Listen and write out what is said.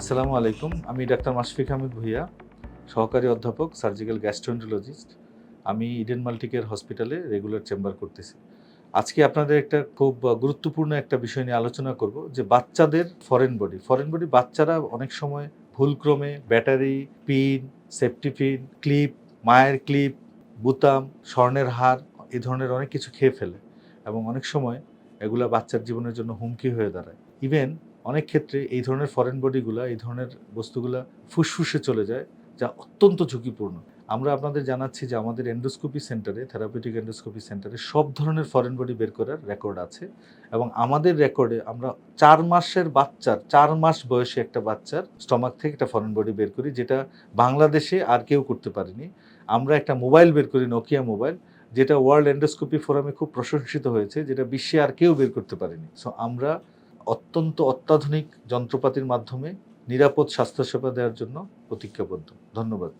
আসসালামু আলাইকুম। আমি ডাক্তার মাশফিক আহমেদ ভুইয়া, সহকারী অধ্যাপক সার্জিক্যাল গ্যাস্ট্রোএন্টারোলজিস্ট আমি ইডেন মাল্টিকেয়ার হসপিটালে রেগুলার চেম্বার করতেছি। আজকে আপনাদের একটা খুব গুরুত্বপূর্ণ একটা বিষয় নিয়ে আলোচনা করব, যে বাচ্চাদের ফরেন বডি ফরেন বডি বাচ্চারা অনেক সময় ভুলক্রমে battery, pin safety pin clip মায়ের ক্লিপ বুতাম, স্বর্ণের হার, এ ধরনের অনেক কিছু খেয়ে ফেলে এবং অনেক সময় এগুলা বাচ্চার জীবনের জন্য হুমকি হয়ে দাঁড়ায়। ইভেন অনেক ক্ষেত্রে এই ধরনের ফরেন বডিগুলা এই ধরনের বস্তুগুলা ফুসফুসে চলে যায়, যা অত্যন্ত ঝুঁকিপূর্ণ। আমরা আপনাদের জানাচ্ছি যে আমাদের এন্ডোস্কোপি সেন্টারে থেরাপিউটিক এন্ডোস্কোপি সেন্টারে সব ধরনের ফরেন বডি বের করার রেকর্ড আছে এবং আমাদের রেকর্ডে আমরা চার মাসের বাচ্চার, চার মাস বয়সে একটা বাচ্চার স্টমাক থেকে একটা ফরেন বডি বের করি, যেটা বাংলাদেশে আর কেউ করতে পারেনি। আমরা একটা মোবাইল বের করি নোকিয়া মোবাইল যেটা ওয়ার্ল্ড এন্ডোস্কোপি ফোরামে খুব প্রশংসিত হয়েছে, যেটা বিশ্বে আর কেউ বের করতে পারেনি। সো আমরা অত্যন্ত অত্যাধুনিক যন্ত্রপাতির মাধ্যমে নিরাপদ স্বাস্থ্যসেবা দেওয়ার জন্য প্রতিজ্ঞাবদ্ধ। ধন্যবাদ।